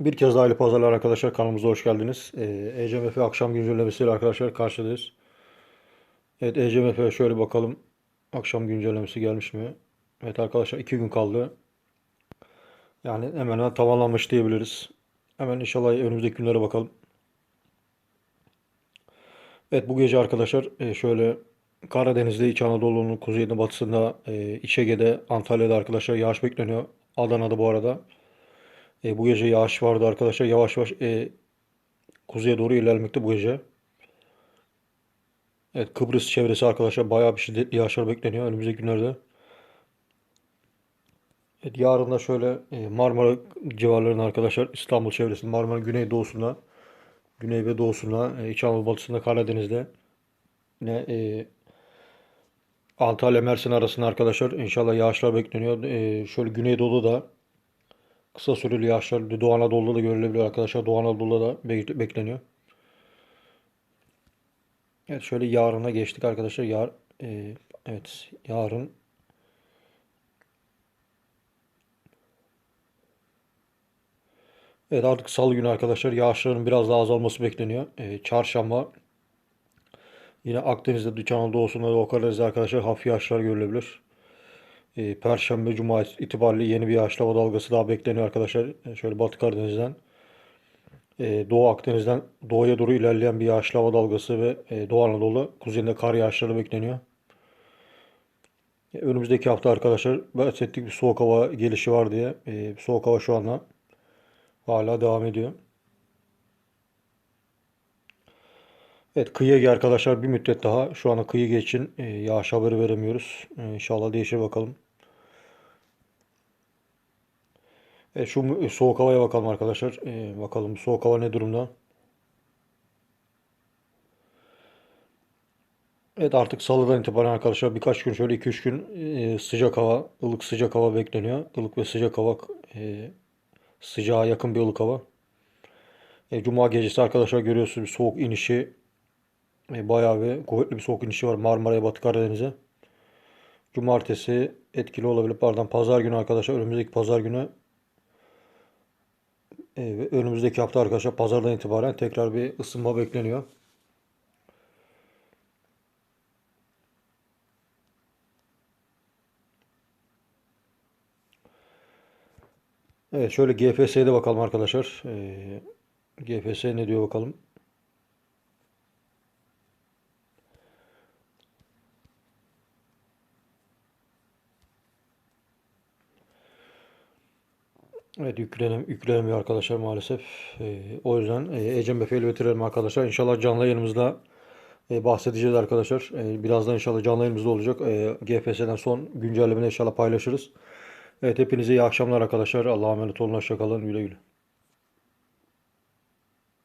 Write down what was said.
Bir kez daha Ali Pazarlar arkadaşlar kanalımıza hoş geldiniz. Ee, ECMF akşam güncellemesiyle arkadaşlar karşıdayız. Evet ECMF şöyle bakalım. Akşam güncellemesi gelmiş mi? Evet arkadaşlar iki gün kaldı. Yani hemen hemen tamamlanmış diyebiliriz. Hemen inşallah önümüzdeki günlere bakalım. Evet bu gece arkadaşlar e, şöyle Karadeniz'de İç Anadolu'nun kuzeyinde batısında e, İç Ege'de Antalya'da arkadaşlar yağış bekleniyor. Adana'da bu arada. E, bu gece yağış vardı arkadaşlar. Yavaş yavaş e, kuzeye doğru ilerlemekte bu gece. Evet Kıbrıs çevresi arkadaşlar bayağı bir şiddetli yağışlar bekleniyor önümüzdeki günlerde. Evet, yarın da şöyle e, Marmara civarlarında arkadaşlar İstanbul çevresinde Marmara güneydoğusunda güney ve doğusunda e, İç Anadolu batısında Karadeniz'de yine e, Antalya Mersin arasında arkadaşlar inşallah yağışlar bekleniyor. E, şöyle güneydoğuda da kısa süreli yağışlar Doğu Anadolu'da da görülebiliyor arkadaşlar. Doğu Anadolu'da da be- bekleniyor. Evet şöyle yarına geçtik arkadaşlar. Yar, e, evet yarın Evet artık salı günü arkadaşlar yağışların biraz daha azalması bekleniyor. E, çarşamba yine Akdeniz'de, İç Anadolu'sunda ve o Karadeniz'de arkadaşlar hafif yağışlar görülebilir. E, Perşembe, Cuma itibariyle yeni bir hava dalgası daha bekleniyor arkadaşlar. E, şöyle Batı Karadeniz'den, e, Doğu Akdeniz'den doğuya doğru ilerleyen bir hava dalgası ve e, Doğu Anadolu kuzeyinde kar yağışları bekleniyor. E, önümüzdeki hafta arkadaşlar bahsettik bir soğuk hava gelişi var diye. E, soğuk hava şu anda hala devam ediyor. Evet kıyı Ege arkadaşlar bir müddet daha şu anda kıyı e, yağış haberi veremiyoruz. E, İnşallah değişir bakalım. E, şu mu- soğuk havaya bakalım arkadaşlar. E, bakalım soğuk hava ne durumda? Evet artık salıdan itibaren arkadaşlar birkaç gün şöyle 2-3 gün e, sıcak hava, ılık sıcak hava bekleniyor. Ilık ve sıcak hava e, sıcağa yakın bir ılık hava. E, Cuma gecesi arkadaşlar görüyorsunuz bir soğuk inişi e, bayağı bir kuvvetli bir soğuk inişi var Marmara'ya Batı Karadeniz'e. Cumartesi etkili olabilir. Pardon pazar günü arkadaşlar önümüzdeki pazar günü e, ve önümüzdeki hafta arkadaşlar pazardan itibaren tekrar bir ısınma bekleniyor. Evet şöyle GFS'ye de bakalım arkadaşlar. E, GFS ne diyor bakalım. Evet yüklenem, yüklenemiyor arkadaşlar maalesef. Ee, o yüzden e, Ecem Efe'yle bitirelim arkadaşlar. İnşallah canlı yayınımızda e, bahsedeceğiz arkadaşlar. E, birazdan inşallah canlı yayınımızda olacak. E, GFS'den son güncellemeleri inşallah paylaşırız. Evet hepinize iyi akşamlar arkadaşlar. Allah'a emanet olun. Hoşça kalın. Güle güle.